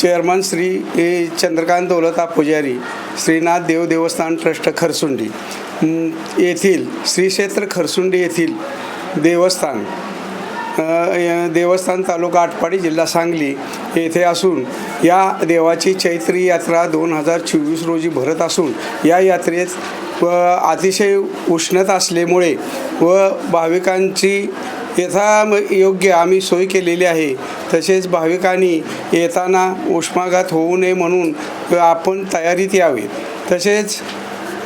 Chairman Shri A, Chandrakant Daulata Pujari Shrinath देव देवस्थान trust Kharsundi. येथील श्री क्षेत्र खरसुंडी येथील देवस्थान देवस्थान तालुका आटपाडी जिल्हा सांगली येथे असून या देवाची चैत्री यात्रा दोन हजार चोवीस रोजी भरत असून या यात्रेत व अतिशय उष्णता असल्यामुळे व भाविकांची यथा म- योग्य आम्ही सोय केलेली आहे. तसेच भाविकांनी येताना उष्माघात होऊ नये म्हणून आपण तयारीत यावे. तसेच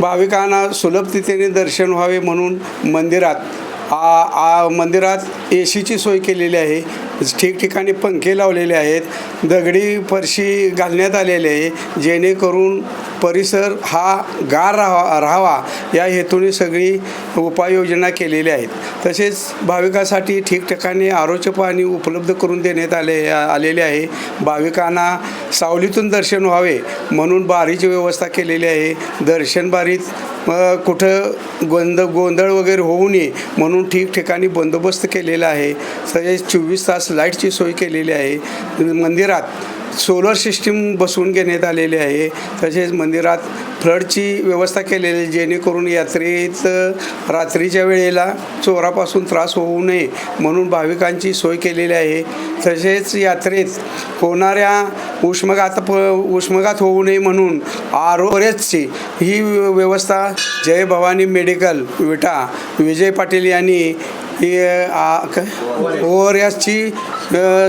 भाविकांना सुलभतेने दर्शन व्हावे म्हणून मंदिरात आ आ मंदिरात ए सीची सोय केलेली आहे. ठिकठिकाणी पंखे लावलेले आहेत. दगडी फरशी घालण्यात आलेले आहे. जेणेकरून परिसर हा गार राहा राहावा. या हेतूने सगळी उपाययोजना केलेल्या आहेत. तसेच भाविकासाठी ठिकठिकाणी आरोग्य पाणी उपलब्ध करून देण्यात आले आलेले आहे. भाविकांना सावलीतून दर्शन व्हावे म्हणून बारीची व्यवस्था केलेली आहे. दर्शन बारीत कुठं गोंध गोंधळ वगैरे होऊ नये म्हणून म्हणून ठिकठिकाणी बंदोबस्त केलेला आहे. तसेच चोवीस तास लाईटची सोय केलेली आहे. मंदिरात सोलर सिस्टीम बसवून घेण्यात आलेली आहे. तसेच मंदिरात फ्लडची व्यवस्था केलेली आहे जेणेकरून यात्रेत रात्रीच्या वेळेला चोरापासून त्रास होऊ नये म्हणून भाविकांची सोय केलेली आहे. तसेच यात्रेत होणाऱ्या उष्मघात प उष्मघात होऊ नये म्हणून आरोग्याची ही व्यवस्था जय भवानी मेडिकल विटा विजय पाटील यांनी ही आ,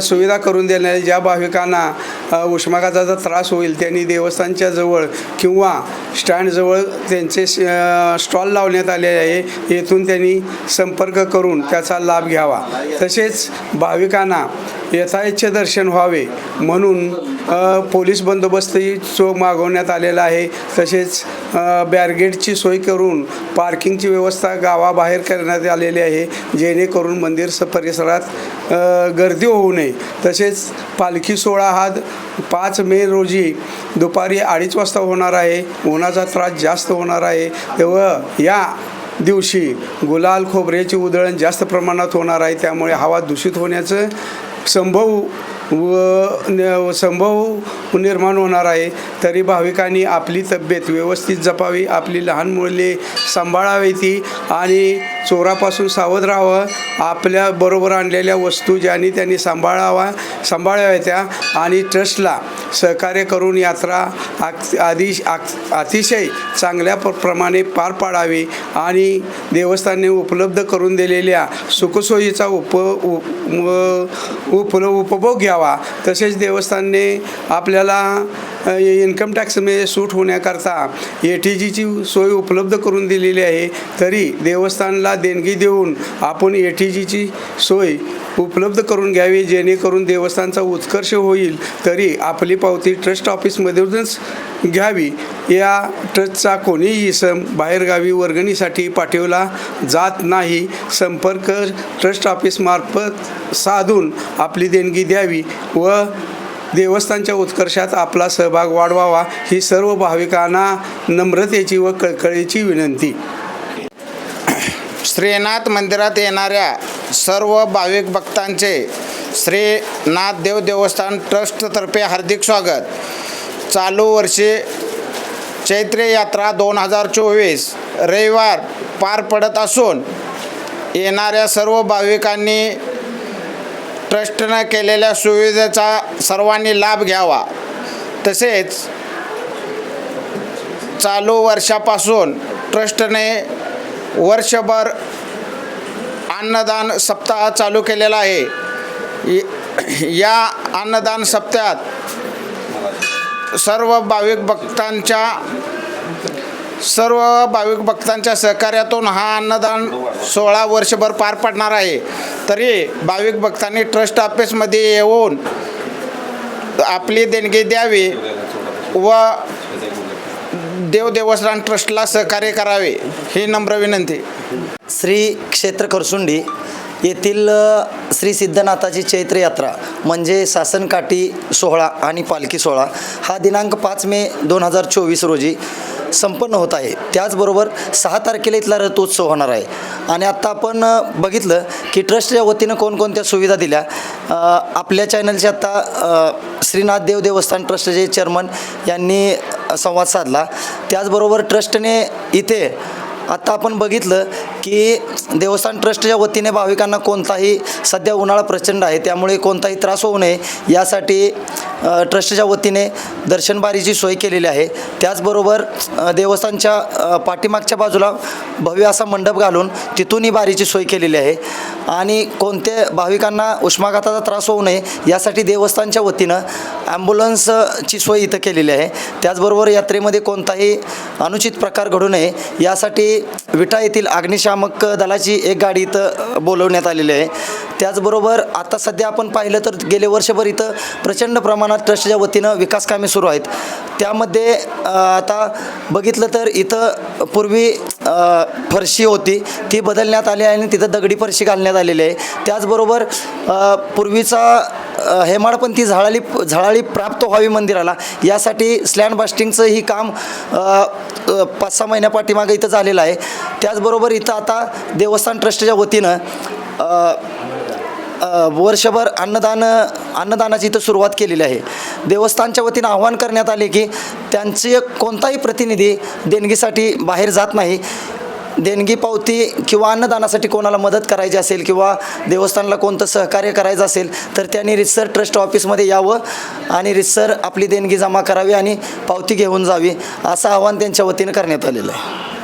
सुविधा करून देण्यात ज्या भाविकांना उष्माघाताचा त्रास होईल त्यांनी देवस्थानच्या जवळ किंवा स्टँडजवळ त्यांचे स्टॉल लावण्यात आले आहे. येथून त्यांनी संपर्क करून त्याचा लाभ घ्यावा. तसेच भाविकांना यथायच्छ दर्शन व्हावे म्हणून पोलीस बंदोबस्तही चो मागवण्यात आलेला आहे. तसेच बॅरगेटची सोय करून पार्किंगची व्यवस्था गावाबाहेर करण्यात आलेली आहे जेणेकरून मंदिर स परिसरात गर्दी होऊ नये. तसेच पालखी सोहळा हा पाच मे रोजी दुपारी अडीच वाजता होणार आहे. उन्हाचा त्रास जास्त होणार आहे व या दिवशी गुलाल खोबऱ्याची उधळण जास्त प्रमाणात होणार आहे. त्यामुळे हवा दूषित होण्याचं संभव व न- संभव निर्माण होणार आहे. तरी भाविकांनी आपली तब्येत व्यवस्थित जपावी आपली लहान मुले सांभाळावी ती आणि चोरापासून सावध राहावं. आपल्या बरोबर आणलेल्या वस्तू ज्यांनी त्यांनी सांभाळावा सांभाळाव्या त्या आणि ट्रस्टला सहकार्य करून यात्रा आदि आधी अतिशय चांगल्या प्र प्रमाणे पार पाडावी आणि देवस्थानने उपलब्ध करून दिलेल्या सुखसोयीचा उप उ- उप उपभोग घ्यावा. तसेच देवस्थानने आपल्याला इन्कम टॅक्समध्ये सूट होण्याकरता ए टी जीची सोय उपलब्ध करून दिलेली आहे. तरी देवस्थानला देणगी देऊन आपण ए टी जीची सोय उपलब्ध करून घ्यावी जेणेकरून देवस्थानचा उत्कर्ष होईल तरी आपली पावती ट्रस्ट ऑफिसमधूनच घ्यावी. या ट्रस्टचा कोणीही इसम बाहेरगावी वर्गणीसाठी पाठवला जात नाही. संपर्क ट्रस्ट ऑफिसमार्फत साधून आपली देणगी द्यावी व देवस्थानच्या उत्कर्षात आपला सहभाग वाढवावा. ही सर्व भाविकांना नम्रतेची व कळकळीची विनंती. श्रीनाथ मंदिरात येणाऱ्या सर्व भाविक भक्तांचे श्रीनाथ देव देवस्थान ट्रस्टतर्फे हार्दिक स्वागत. चालू वर्षी चैत्र यात्रा दोन हजार चोवीस रविवार पार पडत असून येणाऱ्या सर्व भाविकांनी ट्रस्टनं केलेल्या सुविधेचा सर्वांनी लाभ घ्यावा. तसेच चालू वर्षापासून ट्रस्टने वर्षभर अन्नदान सप्ताह चालू केलेला आहे. या अन्नदान सप्ताहात सर्व भाविक भक्तांच्या सर्व भाविक भक्तांच्या सहकार्यातून हा अन्नदान सोळा वर्षभर पार पडणार आहे. तरी भाविक भक्तांनी ट्रस्ट ऑफिसमध्ये येऊन आपली देणगी द्यावी व देव देवस्थान ट्रस्टला सहकार्य करावे ही नम्र विनंती. श्री क्षेत्र करसुंडी येथील श्री सिद्धनाथाची चैत्र यात्रा म्हणजे सासनकाठी सोहळा आणि पालखी सोहळा हा दिनांक पाच मे दोन हजार चोवीस रोजी संपन्न होत आहे. त्याचबरोबर सहा तारखेला इथला रथोत्सव होणार आहे. आणि आत्ता आपण बघितलं की ट्रस्टच्या वतीनं कोणकोणत्या सुविधा दिल्या. आपल्या चॅनलचे आत्ता श्रीनाथ देव देवस्थान ट्रस्टचे चेअरमन यांनी संवाद साधला. त्याचबरोबर ट्रस्टने इथे आत्ता आपण बघितलं की देवस्थान ट्रस्टच्या वतीने भाविकांना कोणताही सध्या उन्हाळा प्रचंड आहे त्यामुळे कोणताही त्रास होऊ नये. यासाठी ट्रस्टच्या वतीने दर्शनबारीची सोय केलेली आहे. त्याचबरोबर देवस्थानच्या पाठीमागच्या बाजूला भव्य असा मंडप घालून तिथूनही बारीची सोय केलेली आहे. आणि कोणत्या भाविकांना उष्माघाताचा त्रास होऊ नये यासाठी देवस्थानच्या वतीनं ॲम्ब्युलन्सची सोय इथं केलेली आहे. त्याचबरोबर यात्रेमध्ये कोणताही अनुचित प्रकार घडू नये यासाठी विटा येथील अग्निशाम नियामक दलाची एक गाडी इथं बोलवण्यात आलेली आहे. त्याचबरोबर आता सध्या आपण पाहिलं तर गेले वर्षभर इथं प्रचंड प्रमाणात ट्रस्टच्या वतीनं विकास कामे सुरू आहेत. त्यामध्ये आता बघितलं तर इथं पूर्वी फरशी होती ती बदलण्यात आली आहे आणि तिथं दगडी फरशी घालण्यात आलेली आहे. त्याचबरोबर पूर्वीचा हेमाडपंथी झळाळी झळाळी प्राप्त व्हावी मंदिराला. यासाठी स्लॅन बास्टिंगचं ही काम पाच सहा महिन्यापाठीमागे इथं झालेलं आहे. त्याचबरोबर इथं आता देवस्थान ट्रस्टच्या वतीनं वर्षभर अन्नदान अन्नदानाची इथं सुरुवात केलेली आहे. देवस्थानच्या वतीनं आव्हान करण्यात आले की त्यांचे कोणताही प्रतिनिधी देणगीसाठी बाहेर जात नाही. देणगी पावती किंवा अन्नदानासाठी कोणाला मदत करायची असेल किंवा देवस्थानला कोणतं सहकार्य करायचं असेल तर त्यांनी रितसर ट्रस्ट ऑफिसमध्ये यावं आणि रितसर आपली देणगी जमा करावी आणि पावती घेऊन जावी असं आवाहन त्यांच्या वतीनं करण्यात आलेलं आहे.